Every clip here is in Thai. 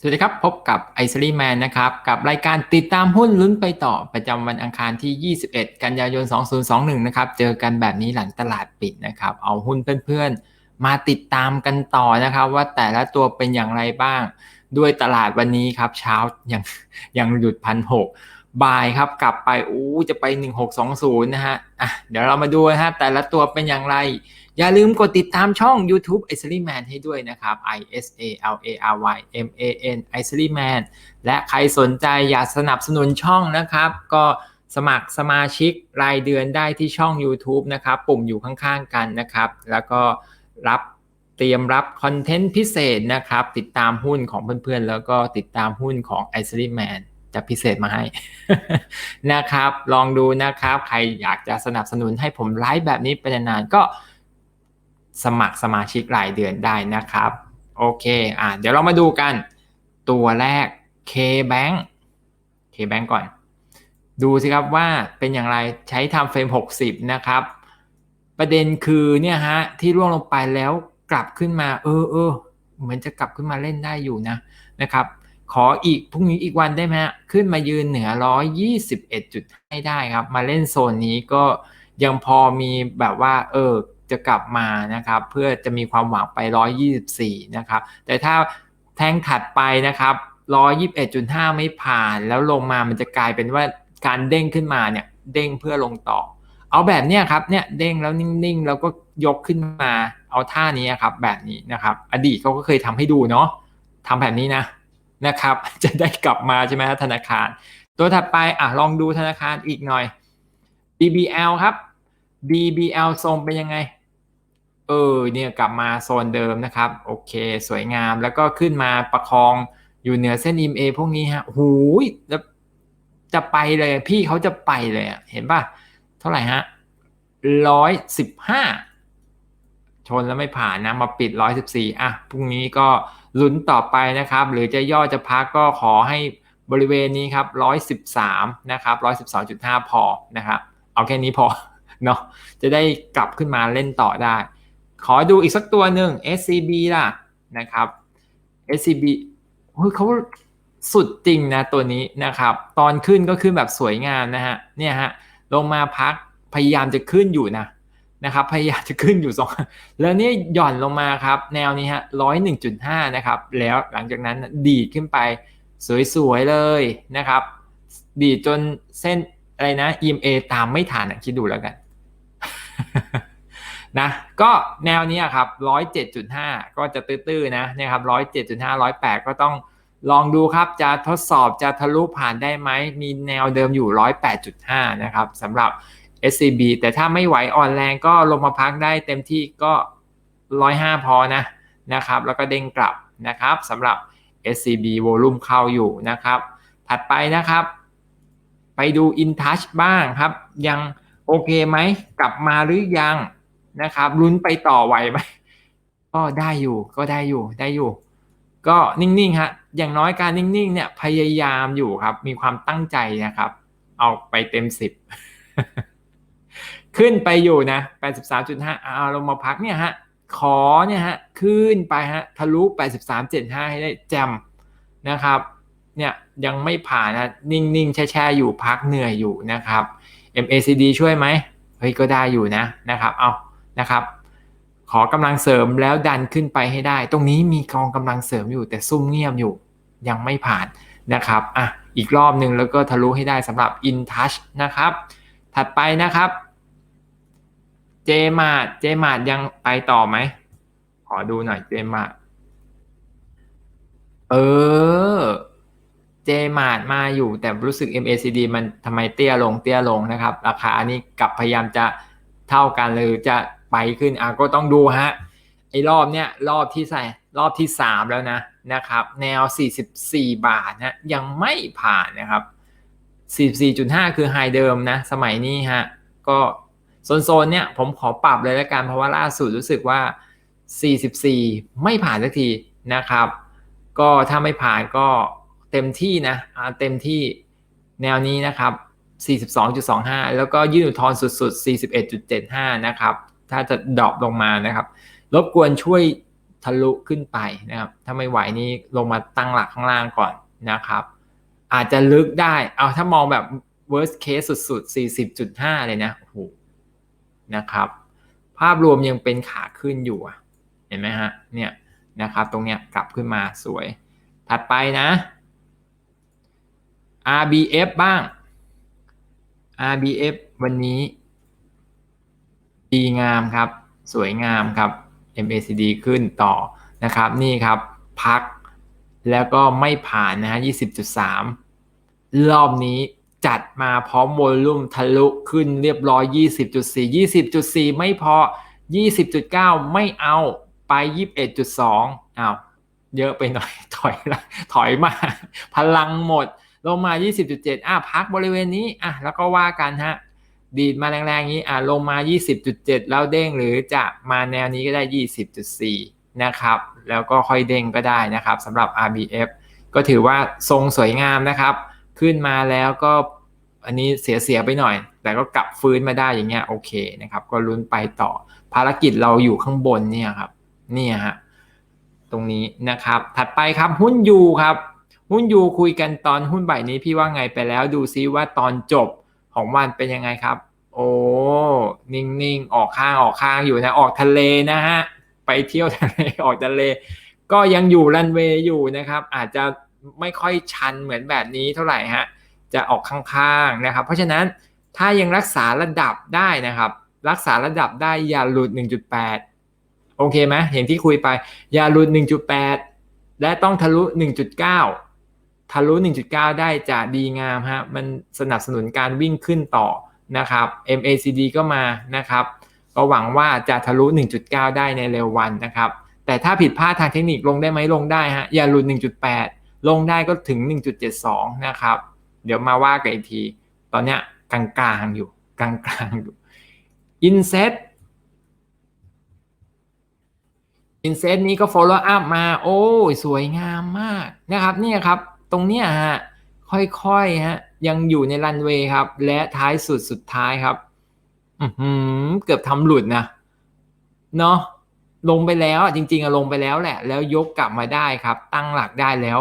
สวัสดีครับ พบกับไอซ์ลีแมนนะครับ กับรายการติดตามหุ้นลุ้นไปต่อประจำวันอังคารที่ 21 กันยายน 2021 นะครับ เจอกันแบบนี้หลังตลาดปิดนะครับ เอาหุ้นเพื่อนๆ มาติดตามกันต่อนะครับ ว่าแต่ละตัวเป็นอย่างไรบ้าง ด้วยตลาดวันนี้ครับ เช้ายังยังหยุดพันหกบ่ายครับกลับไปอู้จะไป 1620 นะฮะอะเดี๋ยวเรามาดูนะฮะแต่ละตัวเป็นอย่างไร อย่าลืมกดติดตามช่อง YouTube i s l y Man ให้ด้วยนะครับ I S A L A R Y M A N i s l y Man และใครสนใจอยากสนับสนุนช่องนะครับ ก็สมัครสมาชิกรายเดือนได้ที่ช่อง YouTube นะครับ ปุ่มอยู่ข้างๆกันนะครับ แล้วก็รับเตรียมรับคอนเทนต์พิเศษนะครับ ติดตามหุ้นของเพื่อนๆ แล้วก็ติดตามหุ้นของ i s l y Man จะพิเศษมาให้นะครับ ลองดูนะครับ ใครอยากจะสนับสนุนให้ผมไลฟ์แบบนี้เป็นนานๆก็ สมัครสมาชิกรายเดือนได้นะครับ โอเคอะเดี๋ยวเรามาดูกัน ตัวแรก K-Bank K-Bank ก่อน ดูสิครับว่าเป็นอย่างไรใช้ทำเฟรม 60 นะครับ ประเด็นคือเนี่ยฮะที่ร่วงลงไปแล้วกลับขึ้นมา เออเออเหมือนจะกลับขึ้นมาเล่นได้อยู่นะนะครับ ขออีกพรุ่งนี้อีกวันได้ไหมฮะขึ้นมายืนเหนือ 121จุดให้ได้ครับ มาเล่นโซนนี้ก็ยังพอมีแบบว่า เออ จะกลับมานะครับเพื่อจะมีความหวังไป 124 นะครับ แต่ถ้าแท่งถัดไปนะครับ 121.5 ไม่ผ่านแล้วลงมามันจะกลายเป็นว่าการเด้งขึ้นมาเนี่ยเด้งเพื่อลงต่อ เอาแบบเนี้ยครับเนี่ยเด้งแล้วนิ่งๆ แล้วก็ยกขึ้นมาเอาท่านี้ครับแบบนี้นะครับ อดีตเขาก็เคยทำให้ดูเนาะทำแบบนี้นะนะครับ จะได้กลับมาใช่ไหมธนาคาร ตัวถัดไปอะลองดูธนาคารอีกหน่อย BBL ครับ BBL ทรงเป็นยังไง เออเนี่ยกลับมาโซนเดิมนะครับ โอเค สวยงามแล้วก็ขึ้นมาประคองอยู่เหนือเส้น EMA พวกนี้ฮะหูยแล้วจะไปเลยพี่เขาจะไปเลยเห็นป่ะ เท่าไหร่ฮะร้อยสิบห้าชนแล้วไม่ผ่านนะ มาปิดร้อยสิบสี่อะ พรุ่งนี้ก็ลุ้นต่อไปนะครับ หรือจะย่อจะพักก็ขอให้บริเวณนี้ครับร้อยสิบสามนะครับร้อยสิบสองจุดห้าพอนะครับ เอาแค่นี้พอ เนาะ จะได้กลับขึ้นมาเล่นต่อได้ ขอดูอีกสักตัวหนึ่ง SCB ล่ะนะครับ SCB เฮ้ยเขาสุดจริงนะตัวนี้นะครับ ตอนขึ้นก็ขึ้นแบบสวยงามนะฮะเนี่ยฮะลงมาพักพยายามจะขึ้นอยู่นะนะครับ พยายามจะขึ้นอยู่สองแล้วนี่หย่อนลงมาครับ แนวนี้ฮะร้อยหนึ่งจุดห้านะครับ แล้วหลังจากนั้นดีดขึ้นไปสวยๆเลยนะครับ ดีดจนเส้นอะไรนะ EMA ตามไม่ทันคิดดูแล้วกัน นะก็แนวนี้ครับร้อยเจ็ดจุดห้าก็จะตื้อๆนะนะครับร้อยเจ็ดจุดห้าร้อยแปดก็ต้องลองดูครับจะทดสอบจะทะลุผ่านได้ไหมมีแนวเดิมอยู่ร้อยแปดจุดห้านะครับสำหรับ SCB แต่ถ้าไม่ไหวอ่อนแรงก็ลงมาพักได้เต็มที่ก็ร้อยห้าพอนะนะครับแล้วก็เด้งกลับนะครับสำหรับ SCB โวลุ่มเข้าอยู่นะครับ ถัดไปนะครับ ไปดู InTouch บ้างครับ ยังโอเคไหมกลับมาหรือยัง นะครับลุ้นไปต่อไหวไหมก็ได้อยู่ก็ได้อยู่ได้อยู่ ก็นิ่งๆฮะอย่างน้อยการนิ่งๆเนี่ยพยายามอยู่ครับ มีความตั้งใจนะครับ เอาไปเต็มสิบขึ้นไปอยู่นะ83.5เอาลงมาพักเนี่ยฮะขอเนี่ยฮะขึ้นไปฮะทะลุ83.75ให้ได้แจมนะครับเนี่ยยังไม่ผ่านนะนิ่งๆ แช่ๆ อยู่พักเหนื่อยอยู่นะครับ MACD ช่วยไหมเฮ้ยก็ได้อยู่นะนะครับ เอา นะครับ ขอกำลังเสริมแล้วดันขึ้นไปให้ได้ ตรงนี้มีกองกำลังเสริมอยู่ แต่ซุ่มเงียบอยู่ยังไม่ผ่านนะครับอะอีกรอบหนึ่งแล้วก็ทะลุให้ได้สำหรับ InTouch นะครับ ถัดไปนะครับเจมาดเจมาดยังไปต่อไหม ขอดูหน่อยเจมาดเออเจมาดมาอยู่แต่รู้สึก MACD มันทำไมเตี้ยลงเตี้ยลงนะครับ ราคานี้กลับพยายามจะเท่ากันหรือจะ ไปขึ้นอะก็ต้องดูฮะไอ้รอบเนี้ยรอบที่ใส่รอบที่3แล้วนะนะครับ แนว 44 บาทนะยังไม่ผ่านนะครับ 44.5 คือไฮเดิมนะ สมัยนี้ฮะก็โซนๆเนี่ยผมขอปรับเลยล้วกันเพราะว่าล่าสุดรู้สึกว่า 44 ไม่ผ่านสักทีนะครับ ก็ถ้าไม่ผ่านก็เต็มที่นะเต็มที่แนวนี้นะครับ 42.25 แล้วก็ยื่นอุทธรณ์สุดๆ 41.75 นะครับ ถ้าจะดรอปลงมานะครับ รบกวนช่วยทะลุขึ้นไปนะครับ ถ้าไม่ไหวนี้ลงมาตั้งหลักข้างล่างก่อนนะครับ อาจจะลึกได้ เอาถ้ามองแบบ worst case สุดๆ 40.5 เลยนะโอ้โหนะครับ ภาพรวมยังเป็นขาขึ้นอยู่เห็นไหมฮะ เนี่ยนะครับ ตรงเนี้ยกลับขึ้นมาสวย ถัดไปนะ RBF บ้าง RBF วันนี้ ดีงามครับ สวยงามครับ MACD ขึ้นต่อนะครับ นี่ครับ พัก แล้วก็ไม่ผ่านนะฮะ20.3 รอบนี้จัดมาพร้อมโวลุ่มทะลุขึ้นเรียบร้อย 20.4 20.4 ไม่พอ 20.9 ไม่เอาไป 21.2อ้าวเยอะไปหน่อยถอยละถอยมา พลังหมด ลงมา 20.7 อะพักบริเวณนี้อะแล้วก็ว่ากันฮะ ดีดมาแรงๆนี้อะลงมา 20.7 แล้วเด้งหรือจะมาแนวนี้ก็ได้ 20.4 นะครับ แล้วก็ค่อยเด้งก็ได้นะครับสำหรับ RBF ก็ถือว่าทรงสวยงามนะครับ ขึ้นมาแล้วก็อันนี้เสียๆไปหน่อย แต่ก็กลับฟื้นมาได้อย่างเงี้ยโอเคนะครับ ก็ลุ้นไปต่อภารกิจเราอยู่ข้างบนเนี่ยครับเนี่ยฮะตรงนี้นะครับ ถัดไปครับหุ้นยูครับ หุ้นยูคุยกันตอนหุ้นบ่ายนี้พี่ว่าไงไปแล้วดูซิว่าตอนจบ ของวันเป็นยังไงครับ โอ้ นิ่งๆ ออกข้างออกข้างอยู่นะ ออกทะเลนะฮะ ไปเที่ยวทะเล ออกทะเล ก็ยังอยู่รันเวย์อยู่นะครับ อาจจะไม่ค่อยชันเหมือนแบบนี้เท่าไหร่ฮะ จะออกข้างๆนะครับ เพราะฉะนั้นถ้ายังรักษาระดับได้นะครับ รักษาระดับได้อย่าหลุด 1.8 โอเคไหมอย่างที่คุยไป อย่าหลุด 1.8 และต้องทะลุ 1.9 ทะลุ 1.9 ได้จะดีงามฮะ มันสนับสนุนการวิ่งขึ้นต่อนะครับ MACD ก็มานะครับ ก็หวังว่าจะทะลุ 1.9 ได้ในเร็ววันนะครับ แต่ถ้าผิดพลาดทางเทคนิคลงได้ไหมลงได้ฮะ อย่าหลุด 1.8 ลงได้ก็ถึง 1.72 นะครับ เดี๋ยวมาว่ากันอีกที ตอนเนี้ยกลางๆ อยู่กลางๆอยู่ Inset Inset นี้ก็ follow up มา โอ้ยสวยงามมากนะครับเนี่ยครับ ตรงเนี้ยฮะค่อยๆฮะยังอยู่ในรันเวย์ครับ และท้ายสุดสุดท้ายครับอืเกือบทำหลุดนะเนาะลงไปแล้วจริงๆอะลงไปแล้วแหละ แล้วยกกลับมาได้ครับ ตั้งหลักได้แล้ว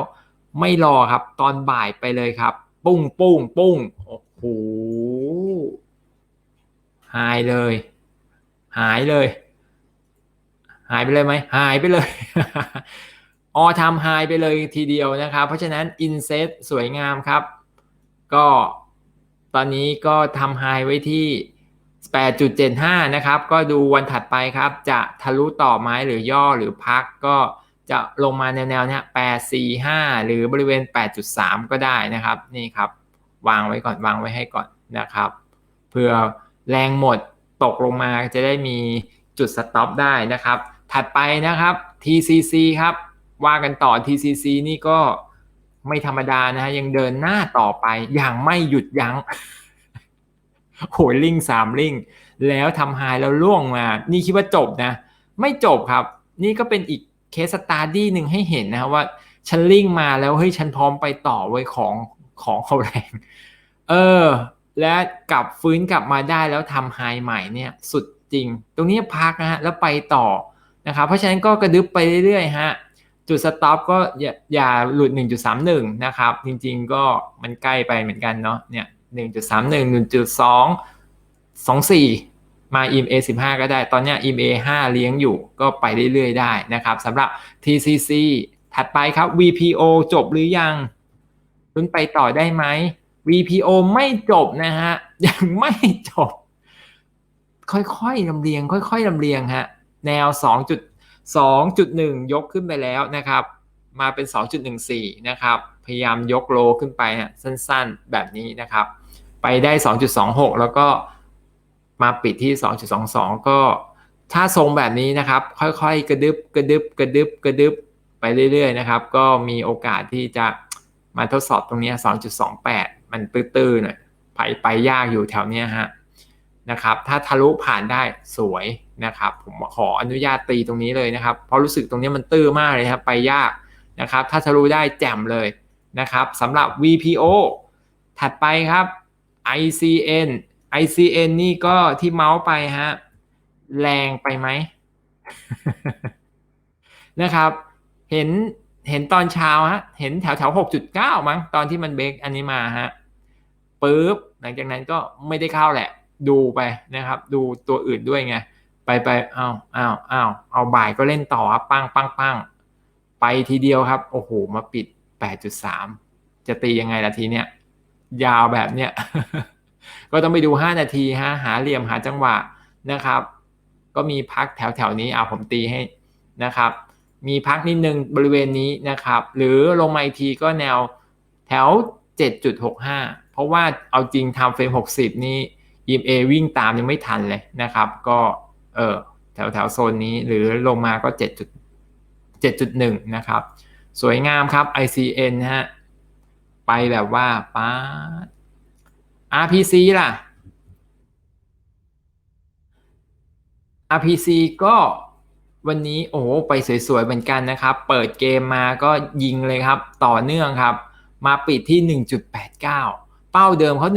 ไม่รอครับ ตอนบ่ายไปเลยครับ ปุ้งปุ้งปุ้งโอ้โหหายเลย หายเลย หายไปเลยไหมหายไปเลย ออทำหายไปเลยทีเดียวนะครับ เพราะฉะนั้นอินเซตสวยงามครับ ก็ตอนนี้ก็ทำไฮไว้ที่ 8.75 นะครับ ก็ดูวันถัดไปครับ จะทะลุต่อไหมหรือย่อหรือพักก็จะลงมาแนวๆเนี้ย845หรือบริเวณ 8.3 ก็ได้นะครับ นี่ครับ วางไว้ก่อนวางไว้ให้ก่อนนะครับ เพื่อแรงหมดตกลงมาจะได้มีจุดสต็อปได้นะครับ ถัดไปนะครับ TCC ครับ ว่ากันต่อ TCC นี่ก็ไม่ธรรมดานะฮะ ยังเดินหน้าต่อไปอย่างไม่หยุดยัง้งโหลิงสามลิงแล้วทำไฮแล้วล่วงมา นี่คิดว่าจบนะ ไม่จบครับ นี่ก็เป็นอีกเคสสตาร์ดี้หนึ่งให้เห็นนะครับว่า ฉันลิงมาแล้วเฮ้ยฉันพร้อมไปต่อไว้ของของเขาแรง เออ และกลับฟื้นกลับมาได้แล้วทำไฮใหม่เนี่ย สุดจริง ตรงนี้พักนะฮะแล้วไปต่อนะครับเพราะฉะนั้นก็กระดึบไปเรื่อยๆฮะ จุดสต็อปก็อย่าอย่าหลุด 1.31 นะครับ จริงๆก็มันใกล้ไปเหมือนกันเนาะเนี่ย 1.31 1.2 24มา EMA 15 ก็ได้ ตอนนี้ EMA 5 เลี้ยงอยู่ ก็ไปเรื่อยๆ ได้นะครับสำหรับ TCC ถัดไปครับ VPO จบหรือยังลุ้นไปต่อได้ไหม VPO ไม่จบนะฮะ ยังไม่จบ ค่อยๆลำเลียง ค่อยๆลำเลียงฮะ แนว 2.1 ยกขึ้นไปแล้วนะครับ มาเป็น 2.14 นะครับ พยายามยกโลขึ้นไปฮะสั้นๆ แบบนี้นะครับ ไปได้ 2.26 แล้วก็มาปิดที่ 2.22 ก็ถ้าทรงแบบนี้นะครับ ค่อยๆ กระดึบกระดึบกระดึบกระดึบไปเรื่อยๆ นะครับ ก็มีโอกาสที่จะมาทดสอบตรงนี้ 2.28 มันตื้อๆหน่อยไปไปยากอยู่แถวเนี้ยฮะ นะครับ ถ้าทะลุผ่านได้สวยนะครับ ผมขออนุญาตตีตรงนี้เลยนะครับ เพราะรู้สึกตรงนี้มันตื้อมากเลยครับ ไปยากนะครับ ถ้าทะลุได้แจ่มเลยนะครับสำหรับ VPO ถัดไปครับ ICN ICN นี่ก็ที่เมาส์ไปฮะแรงไปไหมนะครับ เห็นเห็นตอนเช้าฮะเห็นแถวแถวหกจุดเก้ามั้งตอนที่มันเบรกอันนี้มาฮะปุ๊บหลังจากนั้นก็ไม่ได้เข้าแหละ ดูไปนะครับ ดูตัวอื่นด้วยไง ไปไปเอาเอาเอาเอาบ่ายก็เล่นต่อครับปังปังปังไปทีเดียวครับ โอ้โห มาปิด 8.3 จะตียังไงล่ะทีเนี้ย ยาวแบบเนี้ย ก็ต้องไปดู 5 นาทีฮะหาเหลี่ยมหาจังหวะนะครับ ก็มีพักแถวแถวนี้เอาผมตีให้นะครับ มีพักนิดนึงบริเวณนี้นะครับ หรือลงมาอีกทีก็แนวแถว 7.65 เพราะว่าเอาจริงทำเฟรม 60 นี่ EMA วิ่งตามยังไม่ทันเลยนะครับ ก็เออแถวแถวโซนนี้หรือลงมาก็ 7 7.1 นะครับ สวยงามครับ ICN ฮะไปแบบว่าป้า RPC ล่ะ RPC ก็วันนี้โอ้ไปสวยๆเหมือนกันนะครับ เปิดเกมมาก็ยิงเลยครับ ต่อเนื่องครับ มาปิดที่ 1.89 เป้าเดิมเขา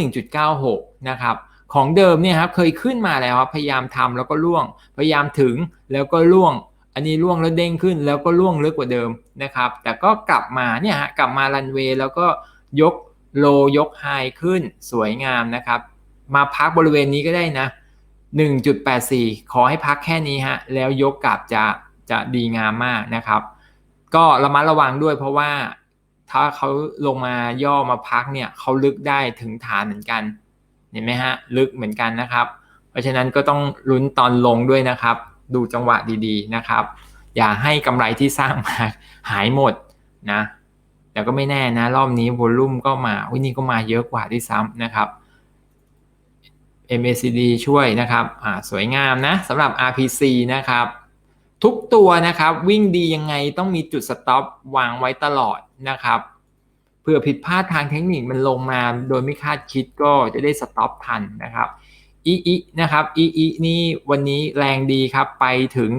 1.96 นะครับ ของเดิมเนี่ยครับเคยขึ้นมาแล้วครับพยายามทำแล้วก็ล่วง พยายามถึงแล้วก็ล่วง อันนี้ล่วงแล้วเด้งขึ้นแล้วก็ล่วงลึกกว่าเดิมนะครับ แต่ก็กลับมาเนี่ยฮะกลับมารันเวย์แล้วก็ยกโลยกไฮขึ้นสวยงามนะครับ มาพักบริเวณนี้ก็ได้นะ 1.84 ขอให้พักแค่นี้ฮะแล้วยกกลับจะจะดีงามมากนะครับ ก็ระมัดระวังด้วยเพราะว่าถ้าเขาลงมาย่อมาพักเนี่ยเขาลึกได้ถึงฐานเหมือนกัน เห็นไหมฮะลึกเหมือนกันนะครับ เพราะฉะนั้นก็ต้องลุ้นตอนลงด้วยนะครับ ดูจังหวะดีๆนะครับ อย่าให้กำไรที่สร้างมาหายหมดนะแต่ก็ไม่แน่นะ รอบนี้วอลลุ่มก็มาวินี่ก็มาเยอะกว่าที่ซ้ำนะครับ MACD ช่วยนะครับอ่าสวยงามนะสำหรับ RPC นะครับ ทุกตัวนะครับ วิ่งดียังไงต้องมีจุดสต็อปวางไว้ตลอดนะครับ เพื่อผิดพลาดทางเทคนิคมันลงมาโดยไม่คาดคิดก็จะได้สต็อปทันนะครับอีอีนะครับอีอีนี่วันนี้แรงดีครับไปถึง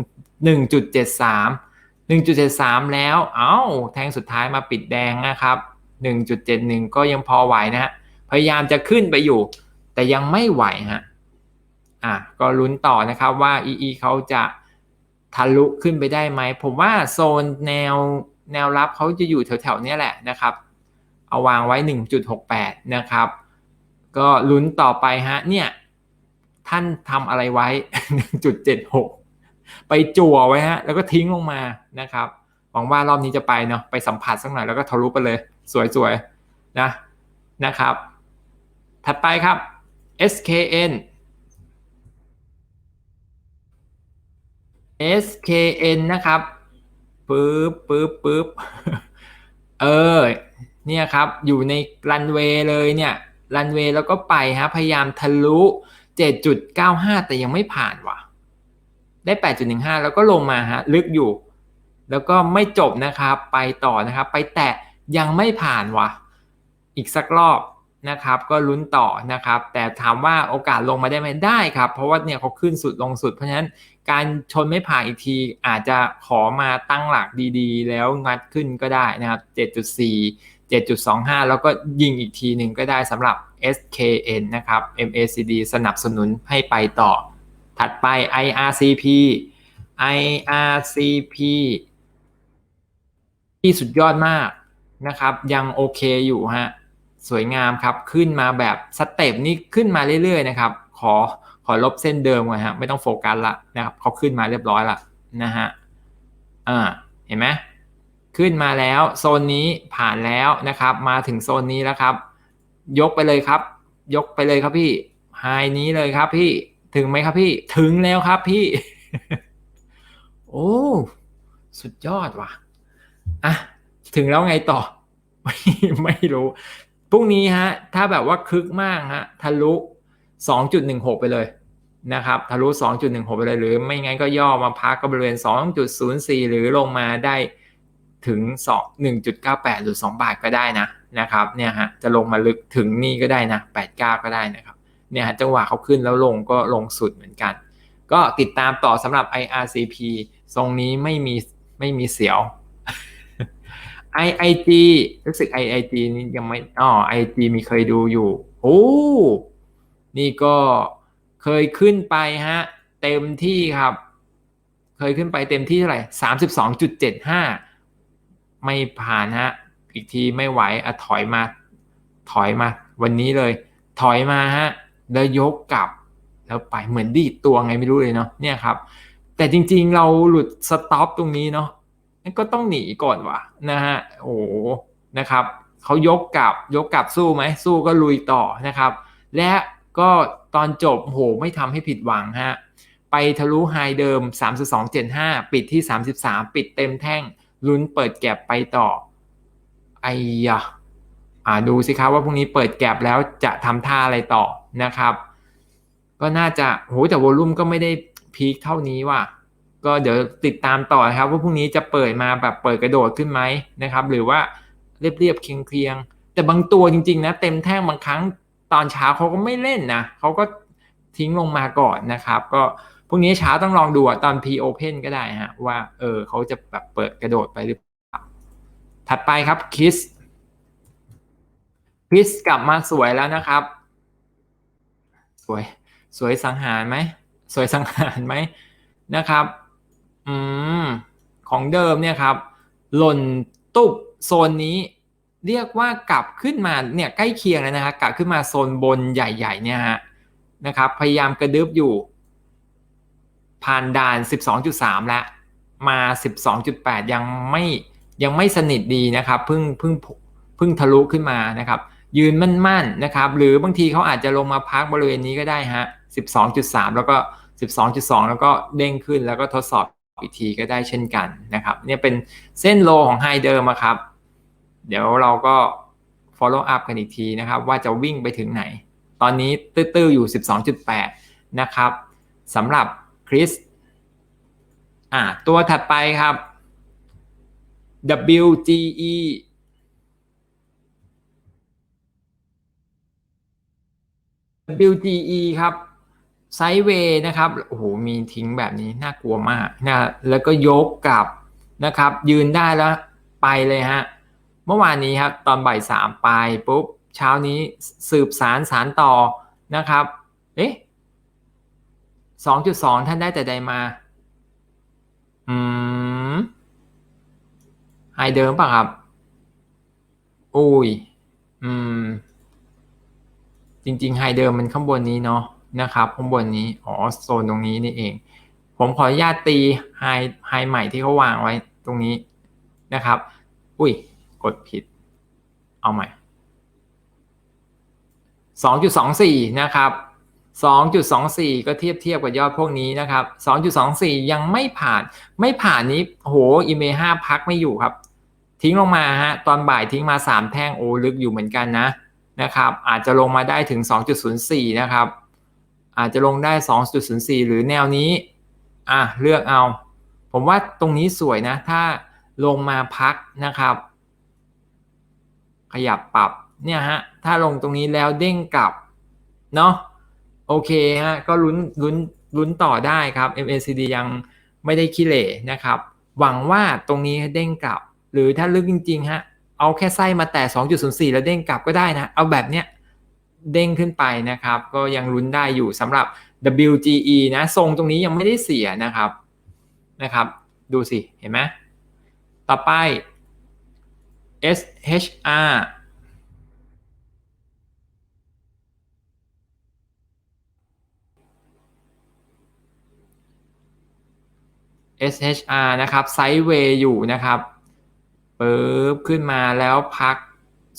1.73 1.73 แล้ว เอา้า แทงสุดท้ายมาปิดแดงนะครับ 1.71 ก็ยังพอไหวนะฮะพยายามจะขึ้นไปอยู่ แต่ยังไม่ไหวฮะอะก็ลุ้นต่อนะครับว่า EE เขาจะทะลุขึ้นไปได้ไหม ผมว่าโซนแนวแนวรับเขาจะอยู่แถวๆนี้แหละนะครับ เอาวางไว้ 1.68 นะครับ ก็ลุ้นต่อไปฮะเนี่ย ท่านทำอะไรไว้ 1.76 ไปจั่วไว้ฮะ แล้วก็ทิ้งลงมานะครับหวังว่ารอบนี้จะไปเนาะไปสัมผัสสักหน่อยแล้วก็ทะลุไปเลย สวยๆนะนะครับ ถัดไปครับ SKN SKN นะครับปึ๊บปึ๊บปึ๊บเออ เนี่ยครับอยู่ในรันเวย์เลยเนี่ยรันเวย์แล้วก็ไปฮะพยายามทะลุ 7.95 แต่ยังไม่ผ่านว่ะ ได้ 8.15 แล้วก็ลงมาฮะลึกอยู่ แล้วก็ไม่จบนะครับไปต่อนะครับ ไปแตะยังไม่ผ่านว่ะ อีกสักรอบนะครับ ก็ลุ้นต่อนะครับ แต่ถามว่าโอกาสลงมาได้ไหมได้ครับ เพราะว่าเนี่ยเขาขึ้นสุดลงสุด เพราะฉะนั้นการชนไม่ผ่านอีกทีอาจจะขอมาตั้งหลักดีๆ แล้วงัดขึ้นก็ได้นะครับ 7.4 7.25 แล้วก็ยิงอีกทีหนึ่งก็ได้สำหรับ SKN นะครับ MACD สนับสนุนให้ไปต่อ ถัดไป IRCP IRCP ที่สุดยอดมากนะครับ ยังโอเคอยู่ฮะ สวยงามครับ ขึ้นมาแบบสเต็ปนี้ขึ้นมาเรื่อยๆนะครับ ขอขอลบเส้นเดิมก่อนฮะ ไม่ต้องโฟกัสละนะครับเขาขึ้นมาเรียบร้อยละนะฮะอ่าเห็นไหม ขึ้นมาแล้วโซนนี้ผ่านแล้วนะครับ มาถึงโซนนี้แล้วครับ ยกไปเลยครับ ยกไปเลยครับพี่ไฮนี้เลยครับพี่ถึงไหมครับพี่ถึงแล้วครับพี่ โอ้สุดยอดว่ะอะถึงแล้วไงต่อ ไม่ไม่รู้พรุ่งนี้ฮะ ถ้าแบบว่าคึกมากฮะทะลุ 2.16 ไปเลยนะครับทะลุ 2.16 ไปเลยหรือ ไม่งั้นก็ย่อมาพักก็บริเวณ 2.04 หรือลงมาได้ ถึง 2 1.98 หรือ 2 บาทก็ได้นะนะครับเนี่ยฮะจะลงมาลึกถึงนี่ก็ได้นะ 89 ก็ได้นะครับเนี่ยฮะจังหวะเขาขึ้นแล้วลงก็ลงสุดเหมือนกัน ก็ติดตามต่อสำหรับ IRCP ทรงนี้ไม่มีไม่มีเสียว IIG รู้สึก IIG นี่ยังไม่อ๋อ IIG มีเคยดูอยู่โอ้นี่ก็เคยขึ้นไปฮะเต็มที่ครับ เคเคยขึ้นไปเต็มที่เท่าไหร่สามสิบสองจุดเจ็ดห้า ไม่ผ่านฮะ อีกทีไม่ไหวอะถอยมา ถอยมา วันนี้เลย ถอยมาฮะ แล้วยกกลับ แล้วไปเหมือนดีดตัวไงไม่รู้เลยเนาะเนี่ยครับ แต่จริงๆเราหลุดสต็อปตรงนี้เนาะก็ต้องหนีก่อนวะนะฮะโอ้นะครับเขายกกลับยกกลับสู้ไหมสู้ก็ลุยต่อนะครับ และก็ตอนจบโหไม่ทำให้ผิดหวังฮะไปทะลุไฮเดิม 3275 ปิดที่ 33 ปิดเต็มแท่ง ลุ้นเปิดแก็บไปต่อ ไอ้ยะอ่าดูสิครับว่าพรุ่งนี้เปิดแก็บแล้วจะทำท่าอะไรต่อนะครับ ก็น่าจะโหแต่วอลุ่มก็ไม่ได้พีคเท่านี้ว่ะก็เดี๋ยวติดตามต่อนะครับ ว่าพรุ่งนี้จะเปิดมาแบบเปิดกระโดดขึ้นไหมนะครับ หรือว่าเรียบๆเคียงๆแต่บางตัวจริงๆนะเต็มแท่งบางครั้งตอนเช้าเขาก็ไม่เล่นนะเขาก็ทิ้งลงมาก่อนนะครับ ก็ พรุ่งนี้เช้าต้องลองดูตอน P Open ก็ได้ฮะ ว่าเออเขาจะแบบเปิดกระโดดไปหรือเปล่า ถัดไปครับคิสคิสกลับมาสวยแล้วนะครับ สวย สวยสังหารไหม สวยสังหารไหมนะครับ อืม ของเดิมเนี่ยครับ หล่นตุบโซนนี้เรียกว่ากลับขึ้นมาเนี่ยใกล้เคียงแล้วนะครับกลับขึ้นมาโซนบนใหญ่ ๆ เนี่ยฮะนะครับ พยายามกระดึบอยู่ ผ่านด่าน 12.3 แล้ว มา 12.8 ยังไม่ยังไม่สนิทดีนะครับเพิ่งเพิ่งเพิ่งทะลุขึ้นมานะครับ ยืนมั่นๆนะครับ หรือบางทีเขาอาจจะลงมาพักบริเวณนี้ก็ได้ฮะ 12.3 แล้วก็ 12.2 แล้วก็เด้งขึ้นแล้วก็ทดสอบอีกทีก็ได้เช่นกันนะครับ เนี่ยเป็นเส้นโลของไฮเดิมครับ เดี๋ยวเราก็ follow up กันอีกทีนะครับ ว่าจะวิ่งไปถึงไหน ตอนนี้ตื้อๆอยู่ 12.8 นะครับสำหรับ คริสอ่าตัวถัดไปครับ WGE WGE ครับไซเวย์นะครับโอ้โหมีทิ้งแบบนี้น่ากลัวมากนะแล้วก็ยกกลับนะครับ ยืนได้แล้วไปเลยฮะเมื่อวานนี้ครับตอนบ่ายสามไปปุ๊บเช้านี้สืบสารสารต่อนะครับ เอ๊ะ สองจุดสองท่านได้แต่ใดมา อืมไฮเดิมป่ะครับ อุ้ย อืม จริงๆไฮเดิมมันข้างบนนี้เนาะนะครับ ข้างบนนี้ อ๋อ โซนตรงนี้นี่เอง ผมขออนุญาตตีไฮไฮใหม่ที่เขาวางไว้ตรงนี้นะครับ อุ้ย กดผิด เอาใหม่ 2.24 นะครับ 2.24 ก็เทียบเทียบกับยอดพวกนี้นะครับ 2.24 ยังไม่ผ่าน ไม่ผ่านนี้โหอีเมห้าพักไม่อยู่ครับ ทิ้งลงมาฮะตอนบ่ายทิ้งมา 3 แท่งโอ้ลึกอยู่เหมือนกันนะนะครับอาจจะลงมาได้ถึง 2.04 นะครับ อาจจะลงได้ 2.04 หรือแนวนี้อะเลือกเอา ผมว่าตรงนี้สวยนะ ถ้าลงมาพักนะครับ ขยับปรับเนี่ยฮะถ้าลงตรงนี้แล้วเด้งกลับเนาะ โอเคฮะก็ลุ้นลุ้นลุ้นต่อได้ครับ MACD ยังไม่ได้ขี้เหร่นะครับ หวังว่าตรงนี้เด้งกลับ หรือถ้าลึกจริงๆฮะเอาแค่ไส้มาแต่ 2.04 แล้วเด้งกลับก็ได้นะ เอาแบบเนี้ยเด้งขึ้นไปนะครับ ก็ยังลุ้นได้อยู่สำหรับ WGE นะทรงตรงนี้ยังไม่ได้เสียนะครับนะครับ ดูสิ เห็นไหมต่อไป SHR SHR นะครับไซด์เวย์อยู่นะครับปึ๊บขึ้นมาแล้วพัก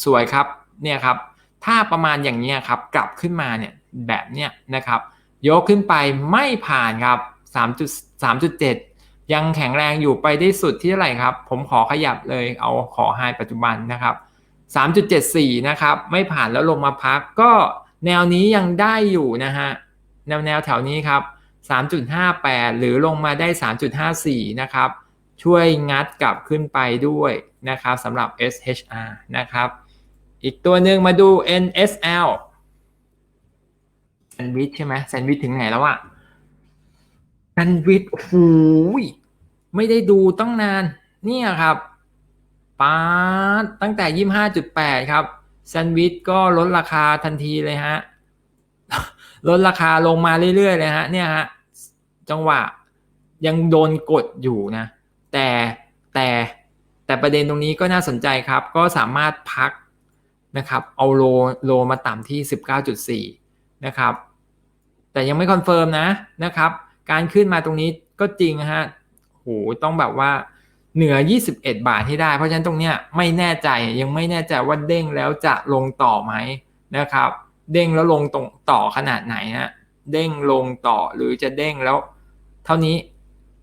สวยครับเนี่ยครับถ้าประมาณอย่างนี้ครับกลับขึ้นมาเนี่ยแบบเนี้ยนะครับยกขึ้นไปไม่ผ่านครับ3.3.7 ยังแข็งแรงอยู่ไปได้สุดที่เท่าไหร่ครับ ผมขอขยับเลยเอาขอไฮปัจจุบันนะครับ 3.74 นะครับ ไม่ผ่านแล้วลงมาพักก็แนวนี้ยังได้อยู่นะฮะแนวแนวแถวนี้ครับ 3.58 หรือลงมาได้ 3.54 นะครับ ช่วยงัดกลับขึ้นไปด้วยนะครับสำหรับ SHR นะครับ อีกตัวหนึ่งมาดู NSL แซนวิชใช่ไหมแซนวิชถึงไหนแล้วอะแซนวิชโอ้โหไม่ได้ดูตั้งนาน เนี่ยครับป้าตั้งแต่ 25.8 ครับแซนวิชก็ลดราคาทันทีเลยฮะ ลดราคาลงมาเรื่อยๆเลยฮะเนี่ยฮะจังหวะยังโดนกดอยู่นะแต่แต่แต่ประเด็นตรงนี้ก็น่าสนใจครับ ก็สามารถพักนะครับเอาโลโลมาต่ำที่ 19.4 นะครับ แต่ยังไม่คอนเฟิร์มนะนะครับ การขึ้นมาตรงนี้ก็จริงฮะโหต้องแบบว่าเหนือ 21 บาทให้ได้ เพราะฉะนั้นตรงเนี้ยไม่แน่ใจยังไม่แน่ใจว่าเด้งแล้วจะลงต่อไหมนะครับ เด้งแล้วลงตรงต่อขนาดไหนนะเด้งลงต่อหรือจะเด้งแล้ว เท่านี้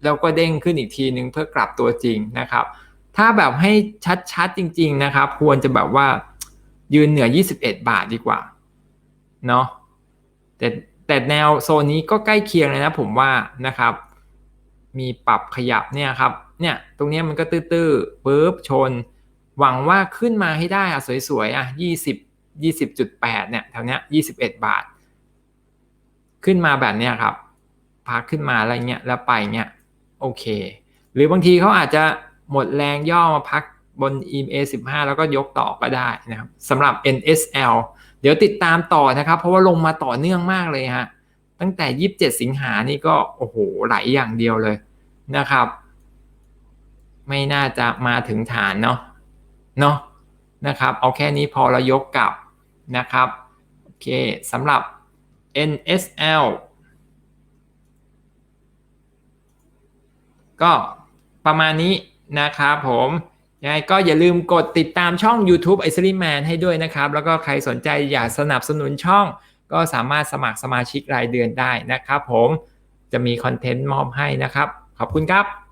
แล้วก็เด้งขึ้นอีกทีหนึ่งเพื่อกลับตัวจริงนะครับ ถ้าแบบให้ชัดๆจริง ๆนะครับ ควรจะแบบว่ายืนเหนือ 21 บาทดีกว่าเนาะแต่แต่แนวโซนนี้ก็ใกล้เคียงเลยนะผมว่านะครับ มีปรับขยับเนี่ยครับเนี่ยตรงนี้มันก็ตื้อๆปุ๊บชน หวังว่าขึ้นมาให้ได้อะสวยๆอะ20 20.8 เนี่ยแถวเนี้ย21 บาท ขึ้นมาแบบเนี้ยครับพักขึ้นมาอะไรเงี้ยแล้วไปเงี้ยโอเค หรือบางทีเขาอาจจะหมดแรงย่อมาพักบน EMA 15 แล้วก็ยกต่อก็ได้นะครับสำหรับ NSL เดี๋ยวติดตามต่อนะครับ เพราะว่าลงมาต่อเนื่องมากเลยฮะตั้งแต่ 27 สิงหานี่ก็โอ้โหไหลอย่างเดียวเลยนะครับ ไม่น่าจะมาถึงฐานเนาะเนาะนะครับ เอาแค่นี้พอเรายกกลับ นะครับ โอเคสำหรับ NSL ก็ประมาณนี้นะครับผมยังไงก็อย่าลืมกดติดตามช่อง YouTube i c e r y Man ให้ด้วยนะครับ แล้วก็ใครสนใจอยากสนับสนุนช่อง ก็สามารถสมัครสมาชิกรายเดือนได้นะครับผมจะมีคอนเทนต์มอบให้นะครับ ขอบคุณครับ